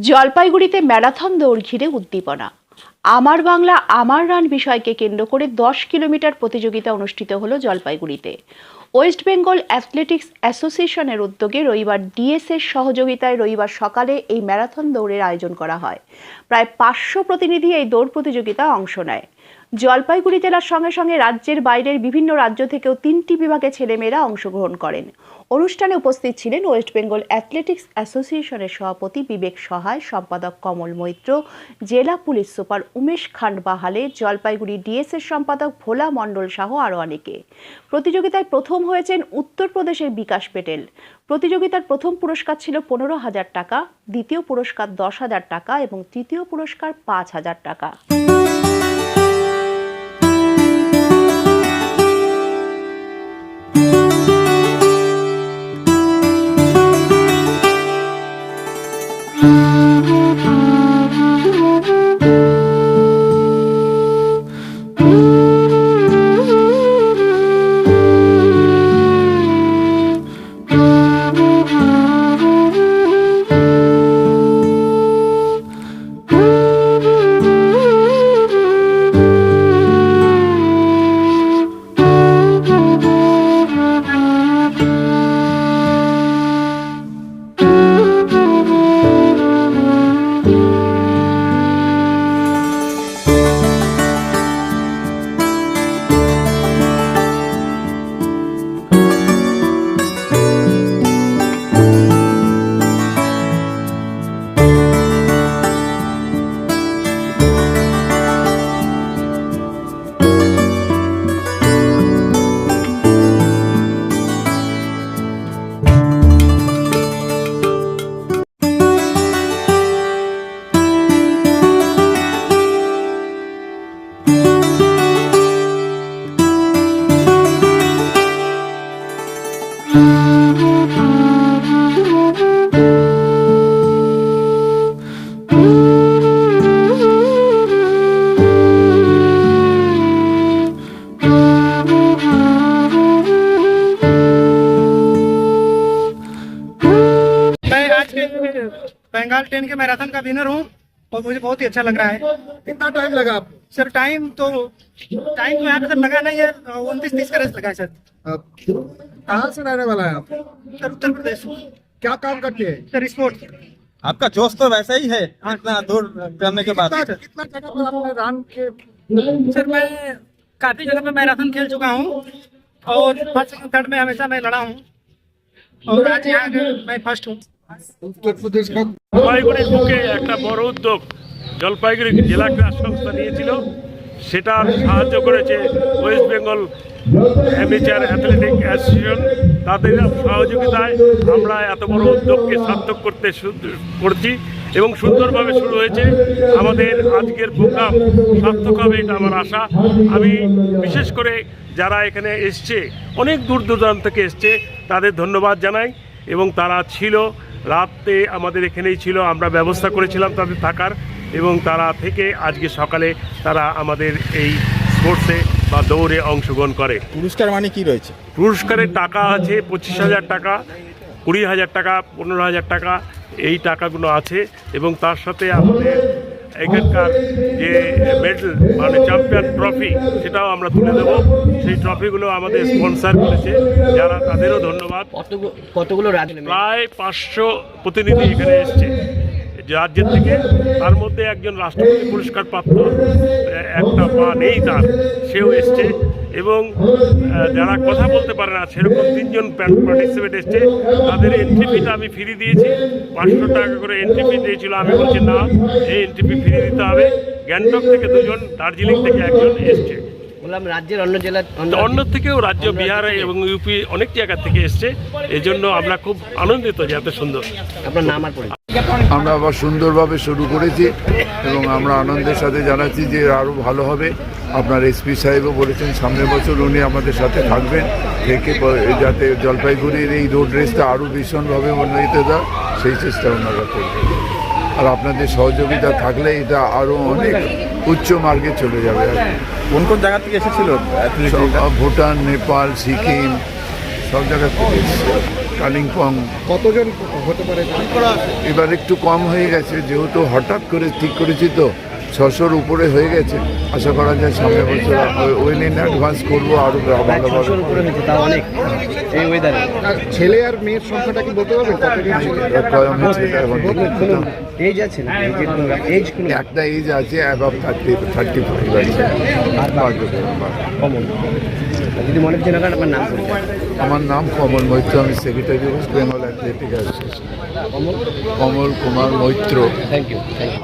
জলপাইগুড়িতে ম্যারাথন দৌড় ঘিরে উদ্দীপনা। আমার বাংলা, আমার রান বিষয়কে কেন্দ্র করে দশ কিলোমিটার প্রতিযোগিতা অনুষ্ঠিত হল জলপাইগুড়িতে। ওয়েস্ট বেঙ্গল অ্যাথলেটিক্স অ্যাসোসিয়েশনের উদ্যোগে রবিবার ডিএসএর সহযোগিতায় রবিবার সকালে এই ম্যারাথন দৌড়ের আয়োজন করা হয়। প্রায় পাঁচশো প্রতিনিধি এই দৌড় প্রতিযোগিতা অংশ নেয়। জলপাইগুড়ি জেলার সঙ্গে সঙ্গে রাজ্যের বাইরের বিভিন্ন রাজ্য থেকেও তিনটি বিভাগে ছেলেমেয়েরা অংশগ্রহণ করেন। অনুষ্ঠানে উপস্থিত ছিলেন ওয়েস্ট বেঙ্গল অ্যাথলেটিক্স অ্যাসোসিয়েশনের সভাপতি বিবেক সহায়, সম্পাদক কমল মৈত্র, জেলা police super Umesh Khandbahale Jalpaiguri ডিএসএর সম্পাদক ভোলা মণ্ডল সহ আরও অনেকে। প্রতিযোগিতায় প্রথম হয়েছেন উত্তরপ্রদেশের বিকাশ পেটেল। প্রতিযোগিতার প্রথম পুরস্কার ছিল পনেরো হাজার টাকা, দ্বিতীয় পুরস্কার দশ হাজার টাকা এবং তৃতীয় পুরস্কার পাঁচ হাজার টাকা। आज के बंगाल ट्रेन के मैराथन का विनर हूँ और मुझे बहुत ही अच्छा लग रहा है। कितना टाइम लगा आपको? सर टाइम तो टाइम तो यहाँ पे सर लगा नहीं है उनतीस तीस का रेस लगा है सर। कहाँ से रहने वाला है आप? सर उत्तर प्रदेश क्या काम करते हैं? सर स्पोर्ट्स आपका जोश तो वैसा ही है इतना दूर करने के बाद। कितना कितना जगह पर आपने रन के सर मैं काफ़ी जगह पे मैराथन खेल चुका हूँ और फ़र्स्ट सेकंड थर्ड में हमेशा मैं लड़ा हूँ। और आज यहाँ मैं फ़र्स्ट हूँ। জলপাইগুড়ির বুকে একটা বড় উদ্যোগ জলপাইগুড়ি জেলা ক্রীড়া সংস্থা নিয়েছিল। সেটার সাহায্য করেছে west Bengal amateur athletic association. তাদের সহযোগিতায় আমরা এত বড় উদ্যোগকে সার্থক করতে করছি এবং সুন্দরভাবে শুরু হয়েছে। আমাদের আজকের প্রোগ্রাম সার্থক হবে এটা আমার আশা। আমি বিশেষ করে যারা এখানে এসছে, অনেক দূর দূরান্ত থেকে এসছে, তাদের ধন্যবাদ জানাই এবং তারা ছিল রাতে আমাদের এখানেই ছিল আমরা ব্যবস্থা করেছিলাম তাদের থাকার এবং তারা থেকে আজকে সকালে তারা আমাদের এই স্পোর্টসে বা দৌড়ে অংশগ্রহণ করে। পুরস্কার মানে কি রয়েছে? পুরস্কারের টাকা আছে পঁচিশ হাজার টাকা কুড়ি হাজার টাকা পনেরো হাজার টাকা এই টাকাগুলো আছে এবং তার সাথে আমাদের এখানকার যে মেডেল মানে চ্যাম্পিয়ন ট্রফি সেটাও আমরা তুলে দেব। সেই ট্রফিগুলো আমাদের স্পন্সার করেছে। যারা তাদেরও ধন্যবাদ। কতগুলো কতগুলো রাজ্য প্রায় পাঁচশো প্রতিনিধি এখানে এসছে রাজ্যের থেকে। তার মধ্যে একজন রাষ্ট্রপতি পুরস্কার প্রাপ্ত একটা পা নেই তার সেও এসছে। এবং যারা কথা বলতে পারে না সেরকম তিনজন পার্টিসিপেট এসছে। তাদের এন্ট্রি ফিটা আমি ফ্রি দিয়েছি। পাঁচশো টাকা করে এন্ট্রি ফি দিয়েছিল। আমি বলছি না এই এন্ট্রি ফি ফ্রি দিতে হবে। গ্যাংটক থেকে দুজন দার্জিলিং থেকে একজন এসছে। বললাম রাজ্যের অন্য জেলা অন্য থেকেও রাজ্য বিহার এবং ইউপি অনেক জায়গা থেকে এসছে। এই জন্য আমরা খুব আনন্দিত যে এত সুন্দর। আপনার নাম আর আমরা আবার সুন্দরভাবে শুরু করেছি এবং আমরা আনন্দের সাথে জানাচ্ছি যে আরও ভালো হবে। আপনার এসপি সাহেবও বলেছেন সামনের বছর উনি আমাদের সাথে থাকবেন। থেকে যাতে জলপাইগুড়ির এই রোড রেসটা আরও ভীষণভাবে উন্নতি দেয় সেই চেষ্টা ওনারা করবেন। আর আপনাদের সহযোগিতা থাকলে এটা আরও অনেক উচ্চ মার্গে চলে যাবে আর কোন কোন জায়গা থেকে এসেছিল? ভুটান নেপাল সিকিম সব জায়গা থেকে কালিম্পং। কতজন হতে পারে? এবার একটু কম হয়ে গেছে যেহেতু হঠাৎ করে ঠিক করেছি তো। ছশোর উপরে হয়ে গেছে। আশা করা যায় সামনের বছর ওয়েল ইন অ্যাডভান্স করব আরও ভালোভাবে এই ওয়েদারে ছেলে আর মেয়ের সংখ্যাটা কি বলতে পারবেন? ঠিক কোনো এজ আছে না? এজ কোনো একটা এজ আছে অ্যাবাভ থার্টি থার্টি ফাইভ আছে যদি মনে হচ্ছে না আপনার নাম আমার নাম কমল মৈত্র আমি secretary west Bengal athletic association Kamal? Kamal Kumar Maitra. Thank you thank you